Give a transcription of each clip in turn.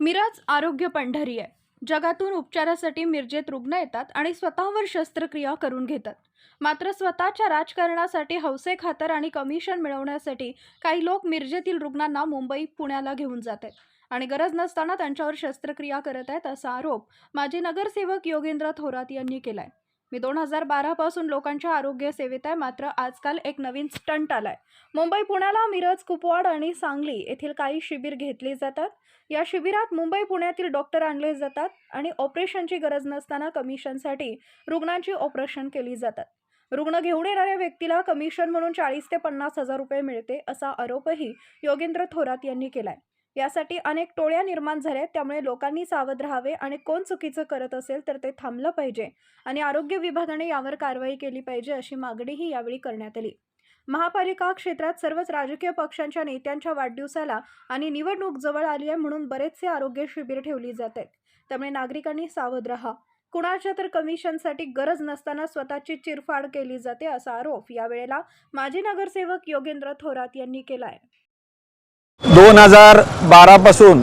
मिरज आरोग्य पंढरी आहे. जगातून उपचारासाठी मिरजेत रुग्ण येतात आणि स्वतःवर शस्त्रक्रिया करून घेतात. मात्र स्वतःच्या राजकारणासाठी हौसे खातर आणि कमिशन मिळवण्यासाठी काही लोक मिरजेतील रुग्णांना मुंबई पुण्याला घेऊन जात आहेत आणि गरज नसताना त्यांच्यावर शस्त्रक्रिया करत आहेत असा आरोप माजी नगरसेवक योगेंद्र थोरात यांनी केलाय. मी दोन हजार बारापासून लोकांच्या आरोग्य सेवेत आहे मात्र आजकाल एक नवीन स्टंट आलाय. मुंबई पुण्याला मिरज कुपवाड आणि सांगली येथील काही शिबिर घेतली जातात. या शिबिरात मुंबई पुण्यातील डॉक्टर आणले जातात आणि ऑपरेशनची गरज नसताना कमिशनसाठी रुग्णांची ऑपरेशन केली जातात. रुग्ण घेऊन येणाऱ्या व्यक्तीला कमिशन म्हणून चाळीस ते पन्नास हजार रुपये मिळते असा आरोपही योगेंद्र थोरात यांनी केलाय. यासाठी अनेक टोळ्या निर्माण झाल्या. त्यामुळे लोकांनी सावध राहावे आणि कोण चुकीचं करत असेल तर ते थांबलं पाहिजे आणि आरोग्य विभागाने यावर कारवाई केली पाहिजे अशी मागणीही यावेळी करण्यात आली. महापालिका क्षेत्रात सर्वच राजकीय पक्षांच्या नेत्यांच्या वाढदिवसाला आणि निवडणूक जवळ आली आहे म्हणून बरेचसे आरोग्य शिबिर ठेवली जात आहेत. त्यामुळे नागरिकांनी सावध राहा. कुणाच्या तर कमिशनसाठी गरज नसताना स्वतःची चिरफाड केली जाते असा आरोप यावेळेला माजी नगरसेवक योगेंद्र थोरात यांनी केला आहे दोन हजार बारापासून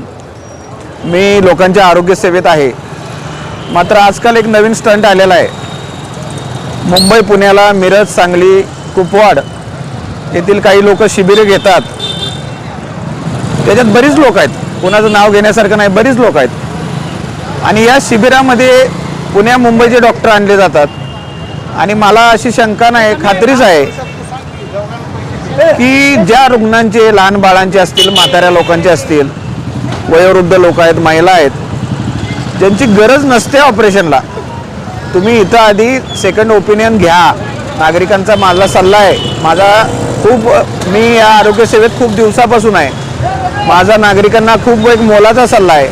मी लोकांच्या आरोग्य सेवेत आहे. मात्र आजकाल एक नवीन स्टंट आलेला आहे. मुंबई पुण्याला मिरज सांगली कुपवाड येथील काही लोक शिबिरे घेतात. त्याच्यात बरीच लोक आहेत. कुणाचं नाव घेण्यासारखं नाही बरीच लोक आहेत. आणि या शिबिरामध्ये पुण्या मुंबईचे डॉक्टर आणले जातात. आणि मला अशी शंका नाही खात्रीच आहे. की ज्या रुग्णांचे लहान बाळांचे असतील म्हाताऱ्या लोकांचे असतील वयोवृद्ध लोक आहेत महिला आहेत ज्यांची गरज नसते ऑपरेशनला तुम्ही इथं आधी सेकंड ओपिनियन घ्या. नागरिकांचा माझा सल्ला आहे. माझा खूप मी या आरोग्य सेवेत खूप दिवसापासून आहे. माझा नागरिकांना खूप एक मोलाचा सल्ला आहे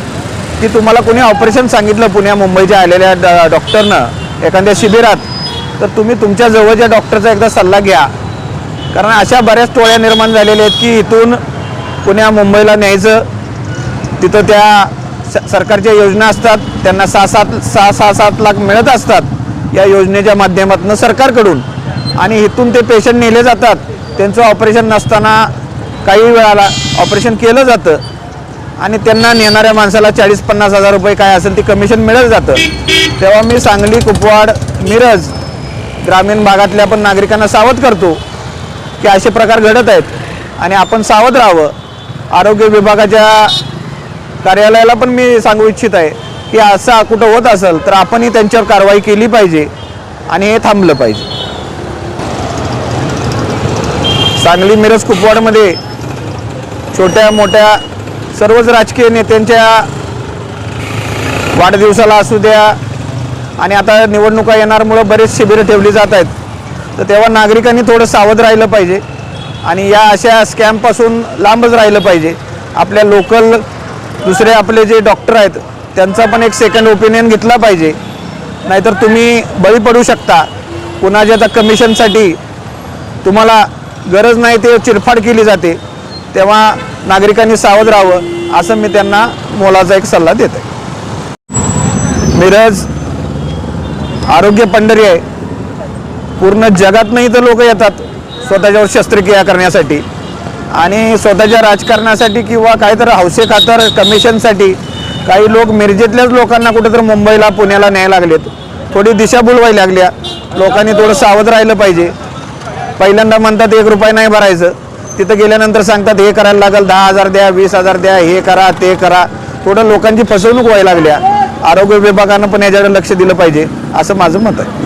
की तुम्हाला कोणी ऑपरेशन सांगितलं पुण्या मुंबईच्या आलेल्या ड- डॉक्टरनं एखाद्या शिबिरात तर तुम्ही तुमच्या जवळच्या डॉक्टरचा एकदा सल्ला घ्या. कारण अशा बऱ्याच टोळ्या निर्माण झालेल्या आहेत की इथून पुण्या मुंबईला न्यायचं तिथं त्या स- सरकारच्या योजना असतात त्यांना सहा सात सहा सहा सात लाख मिळत असतात या योजनेच्या माध्यमातून सरकारकडून. आणि इथून ते पेशंट नेले जातात. त्यांचं ऑपरेशन नसताना काही वेळाला ऑपरेशन केलं जातं. आणि त्यांना नेणाऱ्या माणसाला चाळीस पन्नास हजार रुपये काय असेल ते कमिशन मिळत जातं. तेव्हा मी सांगली कुपवाड मिरज ग्रामीण भागातल्या पण नागरिकांना सावध करतो. की असे प्रकार घडत आहेत. आणि आपण सावध राहावं. आरोग्य विभागाच्या कार्यालयाला पण मी सांगू इच्छित आहे की असं कुठं होत असेल तर आपणही त्यांच्यावर कारवाई केली पाहिजे आणि हे थांबलं पाहिजे. सांगली मिरज कुपवाडमध्ये छोट्या मोठ्या सर्वच राजकीय नेत्यांच्या वाढदिवसाला असू द्या आणि आता निवडणुका येणारमुळं बरेच शिबिरं ठेवली जात आहेत. तर तेव्हा नागरिकांनी थोडं सावध राहिलं पाहिजे. आणि या अशा स्कॅमपासून लांबच राहिलं पाहिजे. आपल्या लोकल दुसरे आपले जे डॉक्टर आहेत त्यांचा पण एक सेकंड ओपिनियन घेतला पाहिजे. नाहीतर तुम्ही बळी पडू शकता. कुणाच्या आता कमिशनसाठी तुम्हाला गरज नाही ते चिरफाड केली जाते. तेव्हा नागरिकांनी सावध राहावं असं मी त्यांना मोलाचा एक सल्ला देत आहे मिरज आरोग्य पंढरी आहे. पूर्ण जगातनं तर लोक येतात स्वतःच्यावर शस्त्रक्रिया करण्यासाठी. आणि स्वतःच्या राजकारणासाठी किंवा काहीतरी हौसे खातर कमिशनसाठी काही लोक मिरजेतल्याच लोकांना कुठेतरी मुंबईला पुण्याला न्यायला लागलेत. थोडी दिशाभूल व्हायला लागल्या. लोकांनी थोडं सावध राहिलं पाहिजे. पहिल्यांदा म्हणतात एक रुपये नाही भरायचं. तिथं गेल्यानंतर सांगतात हे करायला लागेल दहा हजार द्या वीस हजार द्या हे करा ते करा. थोडं लोकांची फसवणूक व्हायला लागल्या. आरोग्य विभागानं पण याच्याकडे लक्ष दिलं पाहिजे असं माझं मत आहे.